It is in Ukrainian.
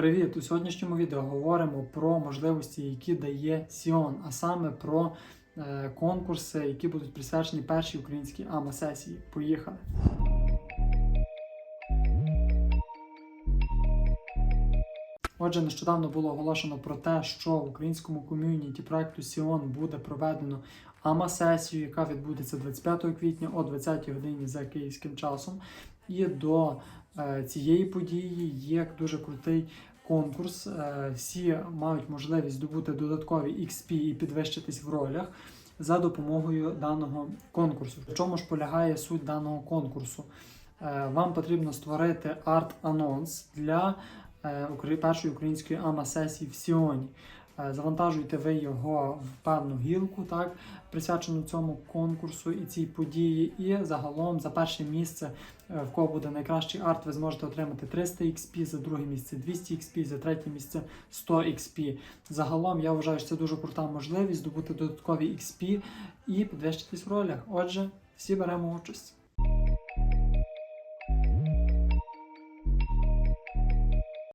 Привіт! У сьогоднішньому відео говоримо про можливості, які дає Сіон, а саме про е, конкурси, які будуть присвячені першій українській АМА-сесії. Поїхали! Отже, нещодавно було оголошено про те, що в українському ком'юніті проекту Сіон буде проведено АМА-сесію, яка відбудеться 25 квітня о 20 годині за київським часом. І до е, цієї події є дуже крутий конкурс. Е, всі мають можливість здобути додаткові XP і підвищитись в ролях за допомогою даного конкурсу. В чому ж полягає суть даного конкурсу? Е, Вам потрібно створити арт-анонс для першої української АМА-сесії в Сіоні. Е, Завантажуєте ви його в певну гілку, так, присвячену цьому конкурсу і цій події. І загалом за перше місце, е, в кого буде найкращий арт, ви зможете отримати 300 XP, за друге місце 200 XP, за третє місце 100 XP. Загалом я вважаю, що це дуже крута можливість здобути додаткові XP і підвищитись в ролях. Отже, всі беремо участь.